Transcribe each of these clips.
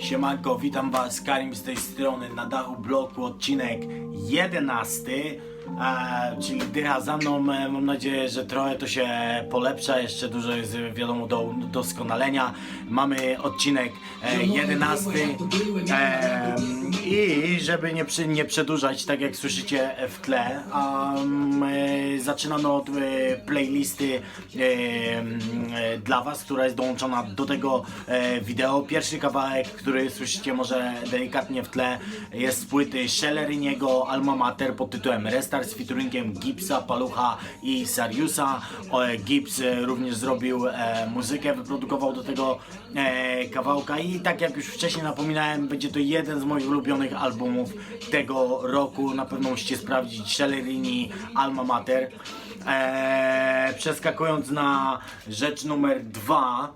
Siemanko, witam was, Karim z tej strony, na dachu bloku, odcinek 11, e, czyli dycha za mną, e, mam nadzieję, że trochę to się polepsza, jeszcze dużo jest e, wiadomo do doskonalenia. Mamy odcinek e, 11 e, i żeby nie, przy, nie przedłużać, tak jak słyszycie w tle, um, e, zaczynamy od e, playlisty e, e, dla was, która jest dołączona do tego e, wideo. Pierwszy kawałek, który słyszycie może delikatnie w tle, jest z płyty Shelleriniego Alma Mater pod tytułem Restart z featuringiem Gipsa, Palucha i Sariusa. E, Gibbs e, również zrobił e, muzykę, wyprodukował do tego e, kawałka i tak jak już wcześniej napominałem, będzie to jeden z moich ulubionych albumów tego roku. Na pewno musicie sprawdzić Shellerini Alma Mater. E, przeskakując na rzecz numer dwa,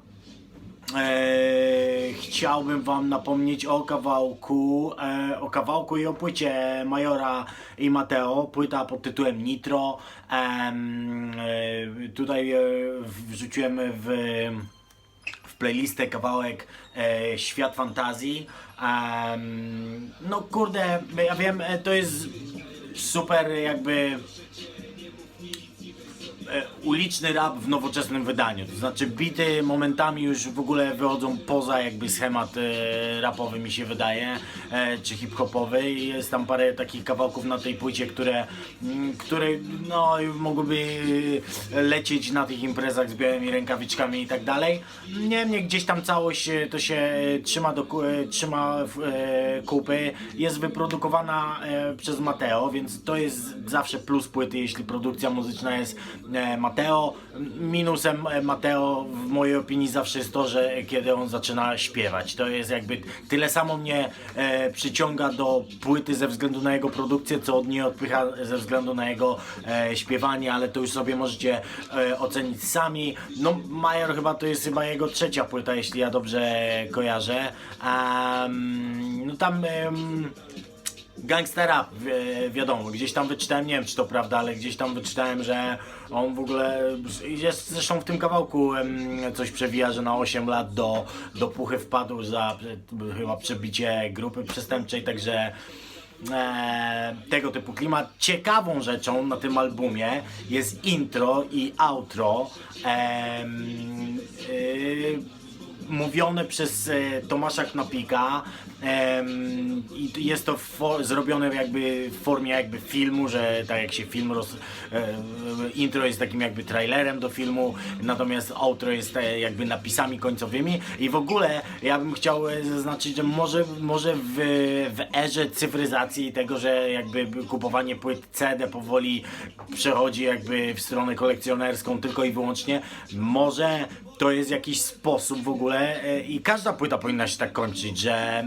e, chciałbym wam napomnieć o kawałku, e, o kawałku i o płycie Majora i Mateo, płyta pod tytułem Nitro. Em, e, tutaj e, wrzuciłem w w playlistę kawałek e, Świat Fantazji. Em, no kurde, ja wiem, e, to jest super jakby uliczny rap w nowoczesnym wydaniu. To znaczy bity momentami już w ogóle wychodzą poza jakby schemat e, rapowy mi się wydaje, e, czy hip-hopowy i jest tam parę takich kawałków na tej płycie, które, mm, które no mogłyby e, lecieć na tych imprezach z białymi rękawiczkami i tak dalej. Niemniej gdzieś tam całość e, to się e, trzyma, do, e, trzyma w e, kupy, jest wyprodukowana e, przez Mateo, więc to jest zawsze plus płyty, jeśli produkcja muzyczna jest e, Mateo. Minusem e, Mateo w mojej opinii zawsze jest to, że kiedy on zaczyna śpiewać. To jest jakby tyle samo mnie e, przyciąga do płyty ze względu na jego produkcję, co od niej odpycha ze względu na jego e, śpiewanie, ale to już sobie możecie e, ocenić sami. No Major chyba to jest chyba jego trzecia płyta, jeśli ja dobrze kojarzę. Em, no tam... em, Gangstera, wi- wiadomo, gdzieś tam wyczytałem, nie wiem czy to prawda, ale gdzieś tam wyczytałem, że on w ogóle, jest zresztą w tym kawałku em, coś przewija, że na 8 lat do, do puchy wpadł za chyba przebicie grupy przestępczej, także e, tego typu klimat. Ciekawą rzeczą na tym albumie jest intro i outro. em, y, mówione przez e, Tomasza Knapika em, i jest to zrobione jakby w formie jakby filmu, że tak jak się film roz, e, intro jest takim jakby trailerem do filmu, natomiast outro jest e, jakby napisami końcowymi. I w ogóle ja bym chciał e, zaznaczyć, że może, może w, w erze cyfryzacji tego, że jakby kupowanie płyt CD powoli przechodzi jakby w stronę kolekcjonerską tylko i wyłącznie, może to jest jakiś sposób w ogóle i każda płyta powinna się tak kończyć, że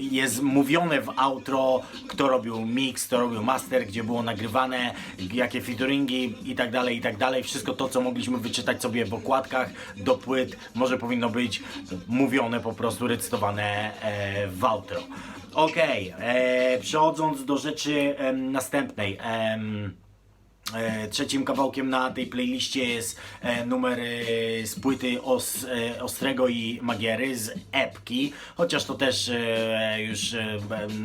jest mówione w outro, kto robił mix, kto robił master, gdzie było nagrywane, jakie featuringi i tak dalej, i tak dalej. Wszystko to, co mogliśmy wyczytać sobie w okładkach do płyt, może powinno być mówione po prostu, recytowane e, w outro. Okej, e, przechodząc do rzeczy następnej. em, E, Trzecim kawałkiem na tej playliście jest e, numer e, z płyty Os, e, Ostrego i Magiery z epki, chociaż to też e, już e,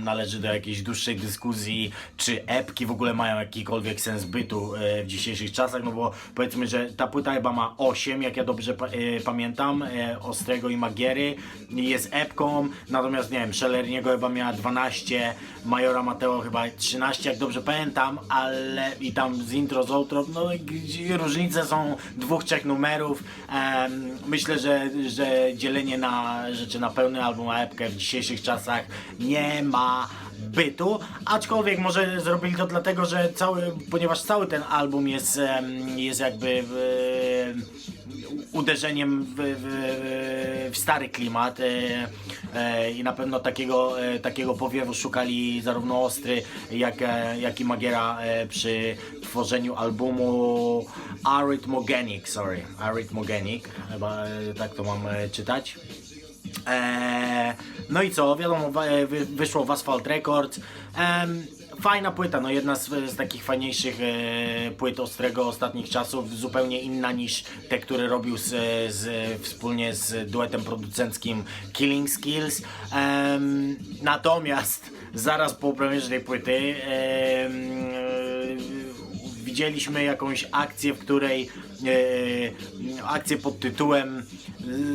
należy do jakiejś dłuższej dyskusji, czy epki w ogóle mają jakikolwiek sens bytu e, w dzisiejszych czasach, no bo powiedzmy, że ta płyta chyba ma 8, jak ja dobrze pa, e, pamiętam, e, Ostrego i Magiery, jest epką, natomiast nie wiem, Szellerniego chyba miała 12, Majora Mateo chyba 13, jak dobrze pamiętam, ale i tam z intro, z outro, no różnice są dwóch, trzech numerów. Myślę, że, że dzielenie na rzeczy na pełny album, a epkę w dzisiejszych czasach nie ma bytu, aczkolwiek może zrobili to dlatego, że cały, ponieważ cały ten album jest, jest jakby uderzeniem w, w, w stary klimat e, e, i na pewno takiego, e, takiego powiewu szukali zarówno Ostry, jak, e, jak i Magiera e, przy tworzeniu albumu Arrhythmogenic, sorry, Arrhythmogenic, chyba e, tak to mam e, czytać. Eee, no i co, wiadomo, wy- wyszło w Asphalt Records. Fajna płyta, no jedna z, z takich fajniejszych e, płyt Ostrego ostatnich czasów, zupełnie inna niż te, które robił z, z, wspólnie z duetem producenckim Killing Skills. Em, natomiast zaraz po premierze tej płyty em, e, widzieliśmy jakąś akcję, w której e, akcję pod tytułem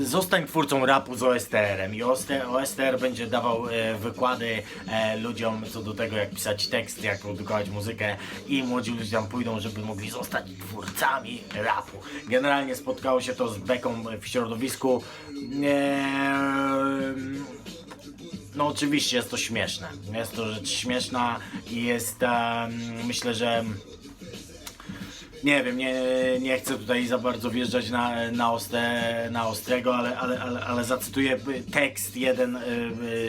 e, Zostań twórcą rapu z OSTR-em i OSTR, będzie dawał e, wykłady e, ludziom co do tego jak pisać tekst, jak produkować muzykę i młodzi ludzie tam pójdą, żeby mogli zostać twórcami rapu. Generalnie spotkało się to z beką w środowisku. E, no oczywiście jest to śmieszne. Jest to rzecz śmieszna i jest myślę, że nie wiem, nie, nie chcę tutaj za bardzo wjeżdżać na, na, ostre, na ostrego, ale, ale, ale, ale zacytuję tekst jeden y,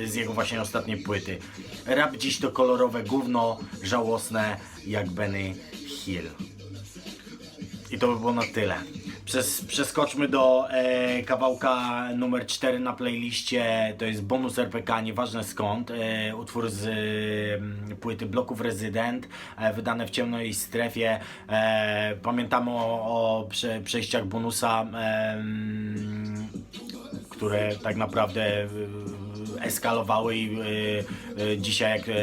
y, z jego właśnie ostatniej płyty. Rap dziś to kolorowe gówno, żałosne jak Benny Hill. I to by było na tyle. Przez, przeskoczmy do e, kawałka numer 4 na playliście. To jest bonus RPK, nieważne skąd. E, utwór z e, płyty Bloków Rezydent, e, wydane w ciemnej strefie. E, pamiętamy o, o prze, przejściach bonusa. E, które tak naprawdę eskalowały i y, y, dzisiaj jak y,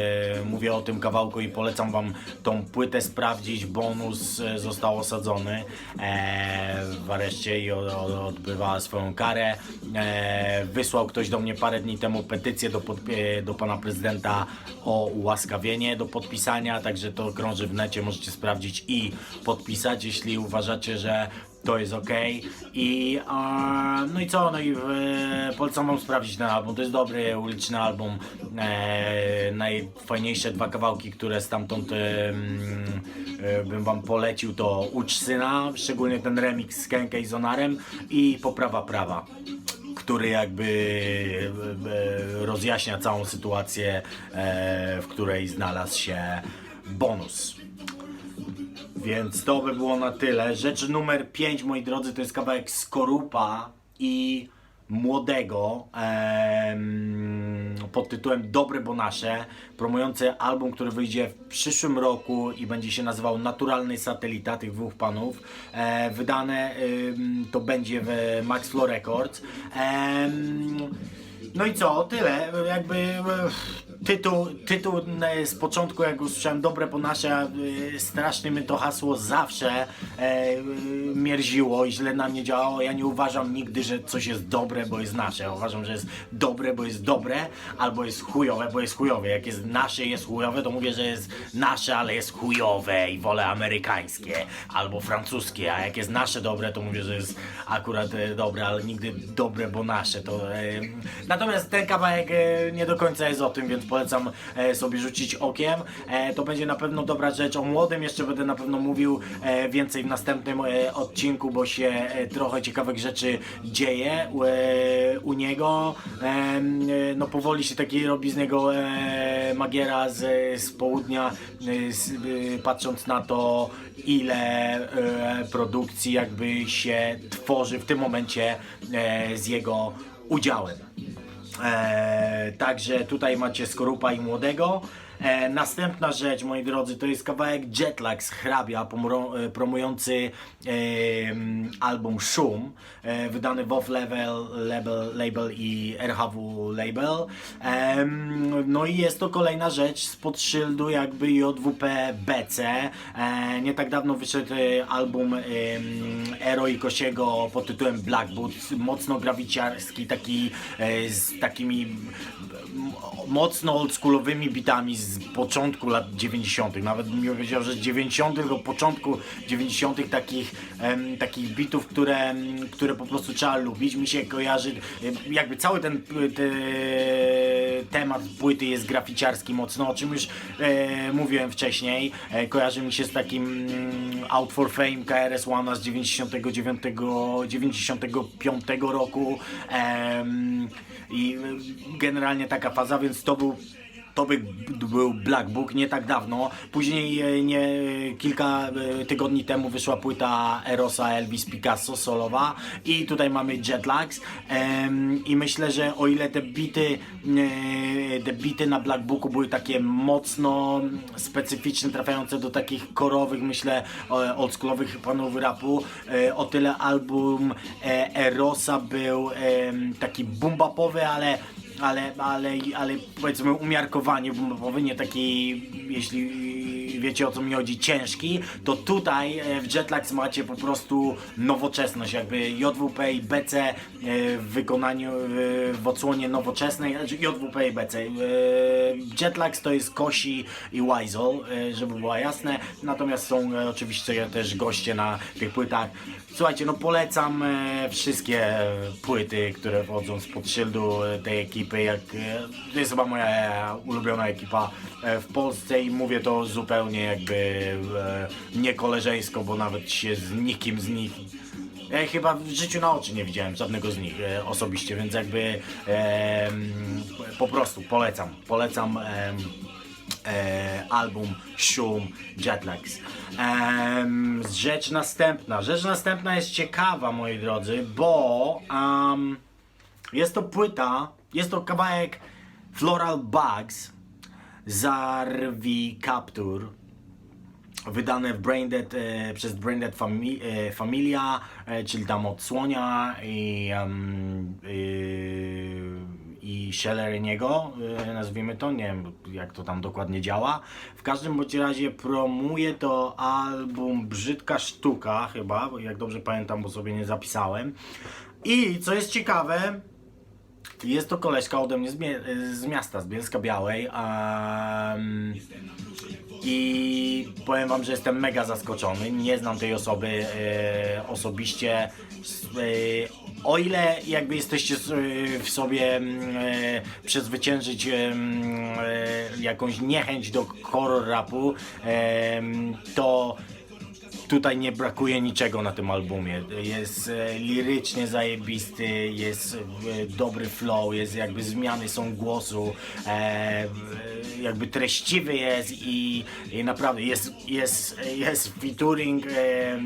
mówię o tym kawałku i polecam wam tą płytę sprawdzić, bonus został osadzony. E, w areszcie i o, o, odbywa swoją karę. E, wysłał ktoś do mnie parę dni temu petycję do, podpi- do pana prezydenta o ułaskawienie do podpisania, także to krąży w necie, możecie sprawdzić i podpisać, jeśli uważacie, że to jest ok. I no i co? No i e, polecam wam sprawdzić ten album. To jest dobry uliczny album. E, najfajniejsze dwa kawałki, które stamtąd e, e, bym wam polecił to Ucz Syna, szczególnie ten remix z Kenke i Zonarem i Poprawa Prawa który jakby e, e, rozjaśnia całą sytuację, w której znalazł się bonus. Więc to by było na tyle. Rzecz numer 5, moi drodzy, to jest kawałek Skorupa i Młodego em, pod tytułem Dobre Bonasze, promujący album, który wyjdzie w przyszłym roku i będzie się nazywał Naturalny Satelita tych dwóch panów. E, wydane to będzie w Max Flow Records. No i co, tyle. Jakby tytuł, tytuł e, z początku, jak usłyszałem dobre po nasze, e, strasznie mnie to hasło zawsze e, e, mierziło i źle na mnie działało. Ja nie uważam nigdy, że coś jest dobre, bo jest nasze. Ja uważam, że jest dobre, bo jest dobre, albo jest chujowe, bo jest chujowe. Jak jest nasze, jest chujowe, to mówię, że jest nasze, ale jest chujowe i wolę amerykańskie albo francuskie, a jak jest nasze dobre, to mówię, że jest akurat dobre, ale nigdy dobre, bo nasze. To, e, natomiast ten kawałek e, nie do końca jest o tym, więc polecam e, sobie rzucić okiem. E, to będzie na pewno dobra rzecz. O młodym jeszcze będę na pewno mówił e, więcej w następnym odcinku, bo się trochę ciekawych rzeczy dzieje u, niego. No powoli się taki robi z niego magiera z, z południa, z, patrząc na to ile produkcji jakby się tworzy w tym momencie z jego udziałem. E, także tutaj macie Skorupa i Młodego. E, następna rzecz, moi drodzy, to jest kawałek Jetlag z Hrabia e, promujący e, m, album Szum, e, wydany w Off Level label, label i RHW Label. Em, no i jest to kolejna rzecz spod szyldu jakby JWP BC. E, nie tak dawno wyszedł e, album em, Ero i Kosiego pod tytułem Black Boot, mocno grawiciarski, taki e, z takimi mocno oldschoolowymi bitami z początku lat 90. Nawet bym powiedział, że z 90. tylko początku 90. takich, em, takich bitów, które, które po prostu trzeba lubić. Mi się kojarzy, jakby cały ten te, temat płyty jest graficiarski mocno, o czym już e, mówiłem wcześniej. E, kojarzy mi się z takim mm, Out for Fame KRS One z 99, 95 roku. Em, I generalnie taka faza, więc to był to by był Black Book nie tak dawno. Później e, nie, kilka e, tygodni temu wyszła płyta Erosa Elvis Picasso solowa i tutaj mamy Jetlags i myślę, że o ile te bity e, te bity na Black Booku były takie mocno specyficzne, trafiające do takich korowych, myślę, oldschoolowych panów rapu, o tyle album Erosa był taki bumbapowy, ale ale, ale, ale powiedzmy umiarkowanie bumbowy, nie taki, jeśli wiecie o co mi chodzi, ciężki, to tutaj e, w Jetlags macie po prostu nowoczesność, jakby JWP i BC e, w wykonaniu, e, w odsłonie nowoczesnej, znaczy JWP i BC. Jetlags to jest Kosi i Weisel, żeby było jasne, natomiast są oczywiście też goście na tych płytach. Słuchajcie, no polecam wszystkie płyty, które wchodzą spod szyldu tej ekipy, jak, to jest chyba moja ulubiona ekipa w Polsce i mówię to zupełnie jakby e, niekoleżeńsko, bo nawet się z nikim z nich ja chyba w życiu na oczy nie widziałem żadnego z nich e, osobiście, więc jakby em, po prostu polecam, polecam em, e, album Szum Jetlags. Em, rzecz następna. Rzecz następna jest ciekawa, moi drodzy, bo em, jest to płyta, jest to kawałek Floral Bugs Zarwi Capture wydane w Braindead, e, przez Braindead Fami e, Familia, e, czyli tam odsłonia i, em, y, i Shelleriniego, e, nazwijmy to, nie wiem jak to tam dokładnie działa. W każdym bądź razie promuje to album Brzydka Sztuka chyba, jak dobrze pamiętam, bo sobie nie zapisałem. I co jest ciekawe, jest to koleżka ode mnie z, z miasta, z Bielska Białej. em, I powiem wam, że jestem mega zaskoczony. Nie znam tej osoby e, osobiście. E, o ile jakby jesteście e, w sobie e, przezwyciężyć em, e, jakąś niechęć do horror rapu, em, to tutaj nie brakuje niczego na tym albumie. Jest e, lirycznie zajebisty, jest e, dobry flow, jest jakby zmiany są głosu, e, e, jakby treściwy jest i, i naprawdę jest, jest, jest featuring e, e,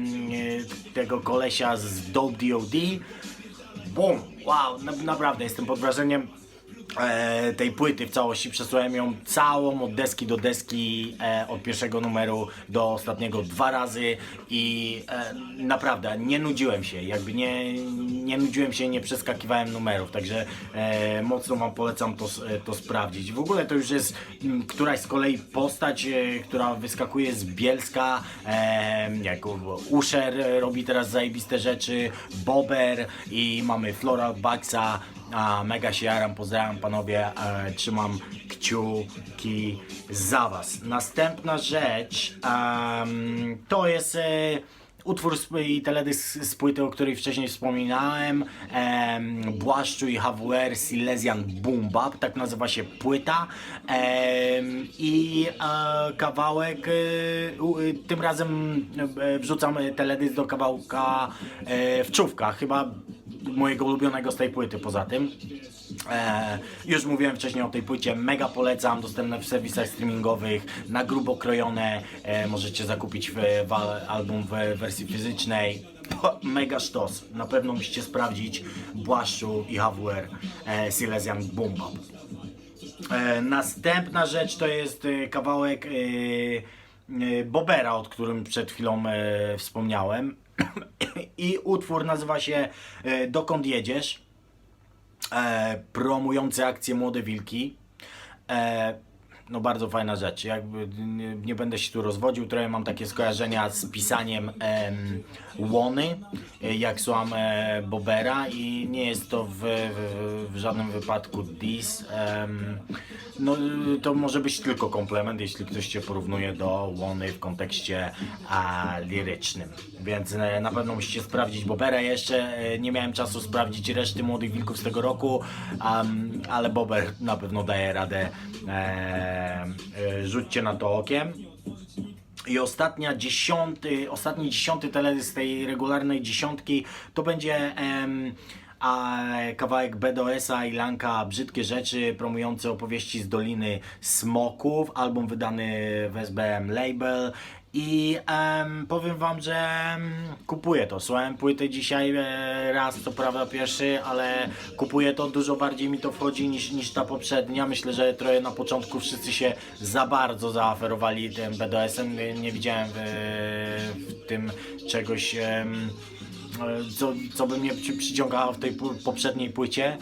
tego kolesia z Dope D.O.D. Boom! Wow, na, naprawdę jestem pod wrażeniem e, tej płyty w całości. Przesłałem ją całą od deski do deski, e, od pierwszego numeru do ostatniego dwa razy i e, naprawdę nie nudziłem się, jakby nie, nie nudziłem się, nie przeskakiwałem numerów, także e, mocno Wam polecam to, to sprawdzić. W ogóle to już jest m, któraś z kolei postać, e, która wyskakuje z Bielska, e, jak Usher robi teraz zajebiste rzeczy, Bober i mamy Floral Bugsa, a mega się jaram, pozdrawiam panowie, e, trzymam kciuki za was. Następna rzecz to jest e, utwór i teledysk z płyty, o której wcześniej wspominałem, em, Błaszczu i HWR Silesian Boom Bap, tak nazywa się płyta i e, kawałek, e, e, tym razem e, wrzucam teledysk do kawałka e, w czówkach, chyba mojego ulubionego z tej płyty poza tym. E, już mówiłem wcześniej o tej płycie, mega polecam, dostępne w serwisach streamingowych, na grubo krojone, e, możecie zakupić w, w album w wersji fizycznej. Mega sztos, na pewno musicie sprawdzić Błaszczu i HWR e, Silesian. E, następna rzecz to jest e, kawałek e, e, Bobera, o którym przed chwilą e, wspomniałem. I utwór nazywa się e, Dokąd jedziesz? E, promujący akcję Młode Wilki. E, no bardzo fajna rzecz. Jakby nie, nie będę się tu rozwodził, trochę mam takie skojarzenia z pisaniem em, Łony, e, jak słucham e, Bobera i nie jest to w, w, w żadnym wypadku diss. Em, no to może być tylko komplement, jeśli ktoś Cię porównuje do Łony w kontekście a, lirycznym. Więc e, na pewno musicie sprawdzić Bobera jeszcze. E, nie miałem czasu sprawdzić reszty Młodych Wilków z tego roku, am, ale Bober na pewno daje radę. E, rzućcie na to okiem. I ostatnia dziesiąty, ostatni dziesiąty teledysk z tej regularnej dziesiątki to będzie em, a kawałek BDS-a i Lanka Brzydkie Rzeczy promujące opowieści z Doliny Smoków, album wydany w SBM Label i em, powiem wam, że kupuję to. Słuchałem płyty dzisiaj e, raz, co prawda pierwszy, ale kupuję to, dużo bardziej mi to wchodzi niż, niż ta poprzednia. Myślę, że trochę na początku wszyscy się za bardzo zaoferowali tym BDS-em. Nie, nie widziałem w, w tym czegoś. em, co, co by mnie przy, przyciągało w tej poprzedniej płycie.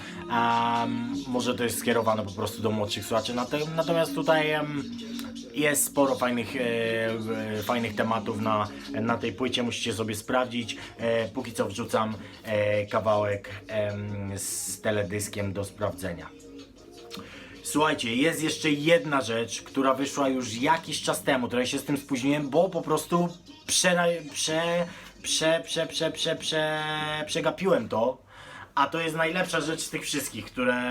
Może to jest skierowane po prostu do młodszych słuchaczy. Nat- Natomiast tutaj jest sporo fajnych, e, e, fajnych tematów na, na tej płycie, musicie sobie sprawdzić. E, póki co wrzucam e, kawałek em, z teledyskiem do sprawdzenia. Słuchajcie, jest jeszcze jedna rzecz, która wyszła już jakiś czas temu, trochę się z tym spóźniłem, bo po prostu prze, prze, prze, prze, prze, prze, prze, przegapiłem to. A to jest najlepsza rzecz z tych wszystkich, które,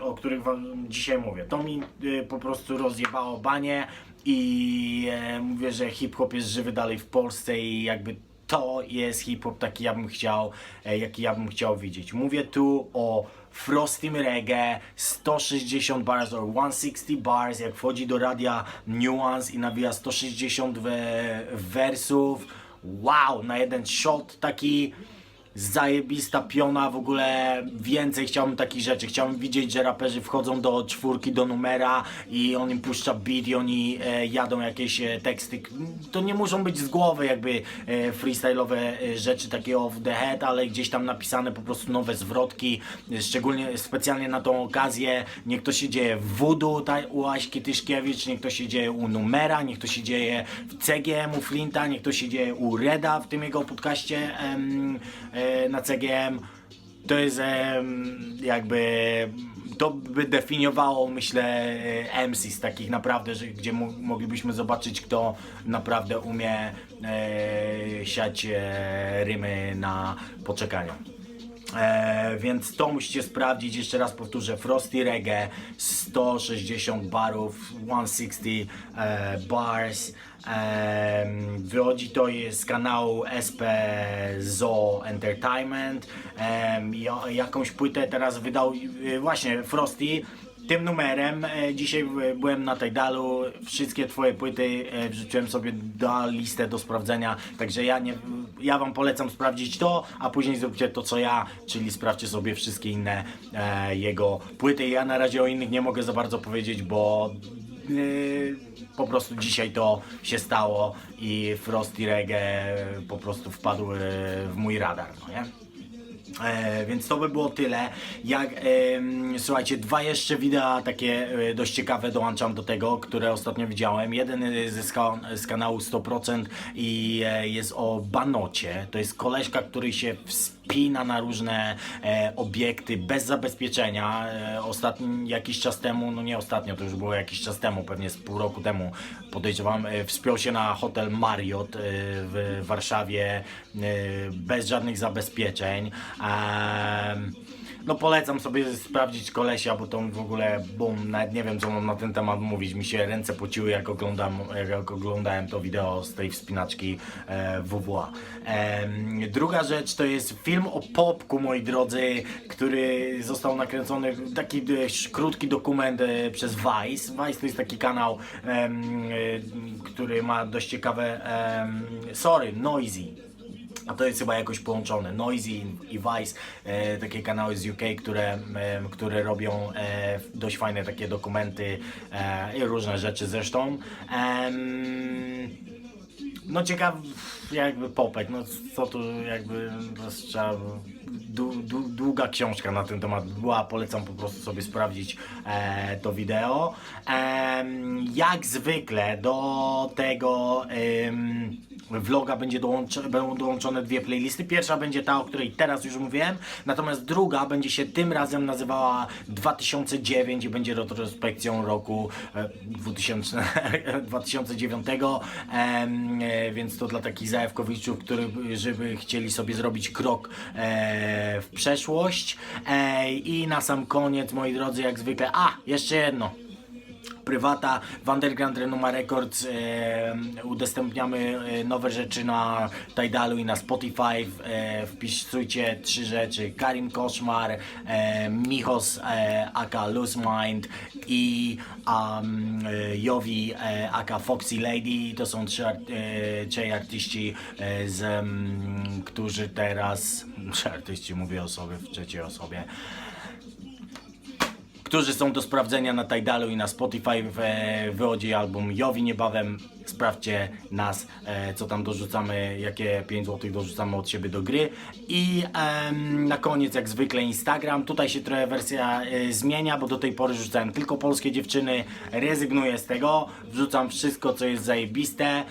o których wam dzisiaj mówię. To mi y, po prostu rozjebało banie i e, mówię, że hip-hop jest żywy dalej w Polsce i jakby to jest hip-hop taki ja bym chciał, e, jaki ja bym chciał widzieć. Mówię tu o Frostym Reggae 160 bars or 160 bars, jak wchodzi do radia Nuance i nawija 160 we, wersów. Wow, na jeden shot taki zajebista piona, w ogóle więcej chciałbym takich rzeczy. Chciałbym widzieć, że raperzy wchodzą do czwórki, do numera i on im puszcza beat i oni e, jadą jakieś e, teksty. To nie muszą być z głowy jakby e, freestyle'owe e, rzeczy takie off the head, ale gdzieś tam napisane po prostu nowe zwrotki, szczególnie specjalnie na tą okazję. Niech to się dzieje w Voodoo u Aśki Tyszkiewicz, niech to się dzieje u Numera, niech to się dzieje w CGM u Flinta, niech to się dzieje u Reda w tym jego podcaście em, e, na CGM. To jest jakby to by definiowało myślę e, MCs takich naprawdę, że, gdzie mo- moglibyśmy zobaczyć kto naprawdę umie e, siać e, rymy na poczekaniu. E, więc to musicie sprawdzić. Jeszcze raz powtórzę: Frosty Reggae 160 barów, 160 e, bars. Wychodzi to z kanału SP Zoo Entertainment. Ja, jakąś płytę teraz wydał e, właśnie Frosty tym numerem. E, dzisiaj byłem na Tidalu, wszystkie twoje płyty e, wrzuciłem sobie na listę do sprawdzenia, także ja nie, ja wam polecam sprawdzić to, a później zróbcie to co ja, czyli sprawdźcie sobie wszystkie inne e, jego płyty. Ja na razie o innych nie mogę za bardzo powiedzieć, bo po prostu dzisiaj to się stało i Frosty Reggae po prostu wpadł e, w mój radar, no nie? E, więc to by było tyle. Jak, em, słuchajcie, dwa jeszcze wideo takie e, dość ciekawe dołączam do tego, które ostatnio widziałem. Jeden e, ze ska, z kanału 100% i e, jest o Banocie. To jest koleżka, który się wspina na różne e, obiekty bez zabezpieczenia. E, ostatni jakiś czas temu, no nie ostatnio, to już było jakiś czas temu, pewnie z pół roku temu podejrzewam, e, wspiął się na hotel Marriott e, w Warszawie e, bez żadnych zabezpieczeń. No polecam sobie sprawdzić kolesia, bo to w ogóle bum, nawet nie wiem co mam na ten temat mówić. Mi się ręce pociły jak, oglądam, jak oglądałem to wideo z tej wspinaczki e, WWA. Druga rzecz to jest film o Popku, moi drodzy, który został nakręcony, taki dość krótki dokument e, przez Vice. Vice to jest taki kanał, em, e, który ma dość ciekawe, em, sorry, Noisy. A to jest chyba jakoś połączone. Noisy i Vice, e, takie kanały z UK, które, e, które robią e, dość fajne takie dokumenty e, i różne rzeczy zresztą. No ciekaw jakby popek, no co tu jakby jest trzeba, dłu, dłu, długa książka na ten temat była, polecam po prostu sobie sprawdzić e, to wideo. Jak zwykle do tego vloga będzie dołącze, będą dołączone dwie playlisty. Pierwsza będzie ta, o której teraz już mówiłem, natomiast druga będzie się tym razem nazywała 2009 i będzie retrospekcją roku e, 2000, 2009, em, e, więc to dla takich zajawkowiczów, którzy żeby chcieli sobie zrobić krok e, w przeszłość. E, I na sam koniec, moi drodzy, jak zwykle, a, jeszcze jedno. Prywata. W Underground Renuma Records e, udostępniamy nowe rzeczy na Tidalu i na Spotify. E, wpisujcie trzy rzeczy. Karim Koszmar, e, Michos e, aka Loose Mind i um, e, Jovi e, aka Foxy Lady. To są trzy, e, trzej artyści, e, z, mm, którzy teraz... Trzy artyści, mówię o sobie w trzeciej osobie którzy są do sprawdzenia na Tidalu i na Spotify. W, e, wychodzi album Jowi niebawem. Sprawdźcie nas, e, co tam dorzucamy, jakie 5 zł dorzucamy od siebie do gry. I na koniec, jak zwykle, Instagram. Tutaj się trochę wersja e, zmienia, bo do tej pory rzucałem tylko polskie dziewczyny. Rezygnuję z tego. Wrzucam wszystko, co jest zajebiste.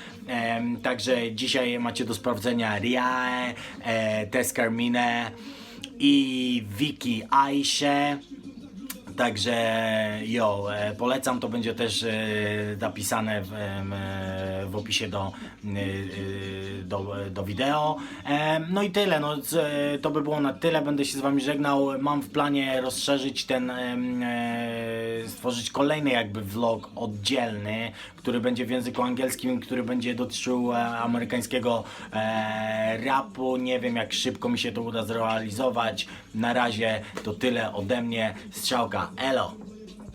Także dzisiaj macie do sprawdzenia Riae, Tess Carmine i Vicky Aisze. Także jo, e, polecam, to będzie też e, napisane w, e, w opisie do, do, do wideo. No i tyle, no, to by było na tyle, będę się z Wami żegnał. Mam w planie rozszerzyć ten, stworzyć kolejny jakby vlog oddzielny, który będzie w języku angielskim, który będzie dotyczył e, amerykańskiego e, rapu. Nie wiem jak szybko mi się to uda zrealizować. Na razie to tyle ode mnie. Strzałka, elo!